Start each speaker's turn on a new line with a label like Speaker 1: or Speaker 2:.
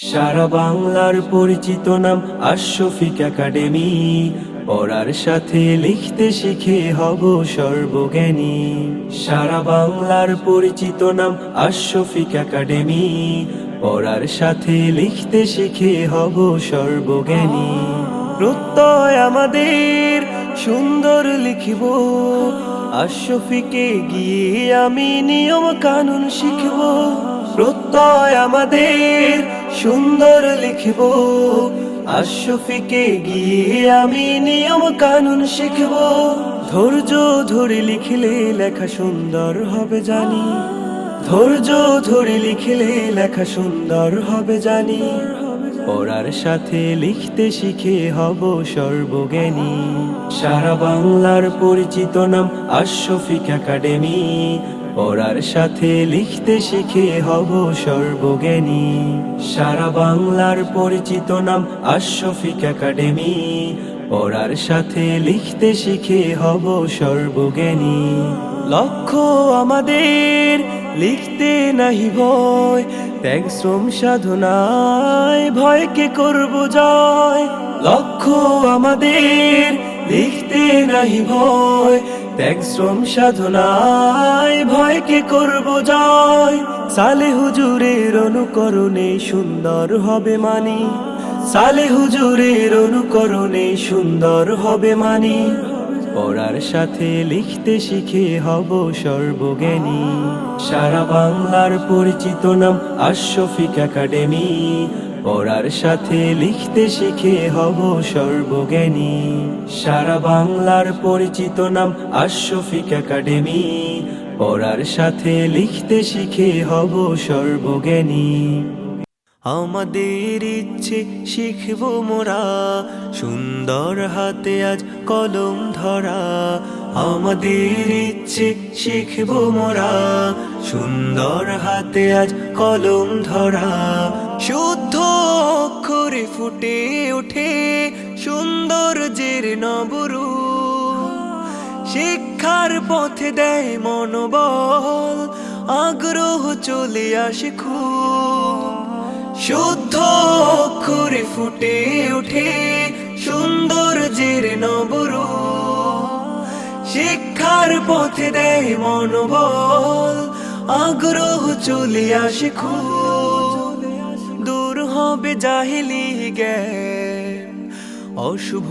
Speaker 1: সারা বাংলার পরিচিত নাম আশফিক একাডেমি। পড়ার সাথে লিখতে শিখে হব সর্বজ্ঞানী। সারা বাংলার পরিচিত নাম আশফিক একাডেমি। পড়ার সাথে লিখতে শিখে হব সর্বজ্ঞানী। প্রত্যয় আমাদের সুন্দর লিখিব। আশফিকে গিয়ে আমি নিয়ম কানুন শিখব। প্রত্যয় আমাদের সুন্দর লিখব। আশফিকে গিয়ে আমি নিয়ম কানুন শিখব। ধৈর্য ধরে লিখলে লেখা সুন্দর হবে জানি। ধৈর্য ধরে লিখলে লেখা সুন্দর হবে জানি। পড়ার সাথে লিখতে শিখে হব সর্বজ্ঞানী। সারা বাংলার পরিচিত নাম আশফিক একাডেমি। পড়ার সাথে লিখতে শিখে হব সর্বজ্ঞানী। সারা বাংলার পরিচিত নাম আশফিক একাডেমি। পড়ার সাথে লিখতে শিখে হব সর্বজ্ঞানী। লক্ষ্য আমাদের লিখতে নাহি ভয় ত্যাগ শ্রম সাধনায় ভয়কে করব জয়। লক্ষ্য আমাদের, লিখতে নাহি ভয়। ত্যাগ শ্রম সাধনায় ভয়কে করব জয়। সালে হুজুরের অনুকরণে সুন্দর হবে মানি। সালে হুজুরের অনুকরণে সুন্দর হবে মানি। পড়ার সাথে লিখতে শিখে হব সর্বজ্ঞানী। সারা বাংলার পরিচিত নাম আশফিক একাডেমি। পড়ার সাথে লিখতে শিখে হব সর্বজ্ঞানী। সারা বাংলার পরিচিত নাম আশফিক একাডেমি। পড়ার সাথে লিখতে শিখে হব সর্বজ্ঞানী। আমাদের ইচ্ছে শিখব মোরা, সুন্দর হাতে আজ কলম ধরা। আমাদের ইচ্ছে শিখব মোরা, সুন্দর হাতে আজ কলম ধরা। শুদ্ধ অক্ষরে ফুটে ওঠে সৌন্দর্যের নবরু শিক্ষার পথে দেয় মনোবল, আগ্রহ চলে আসে খুব। শুদ্ধ অক্ষরে ফুটে ওঠে, সুন্দর জের নবরু শিক্ষার পথে দেয় মনোবল, আগ্রহ চলে আসে দূর হবে জাহিলি জ্ঞান, অশুভ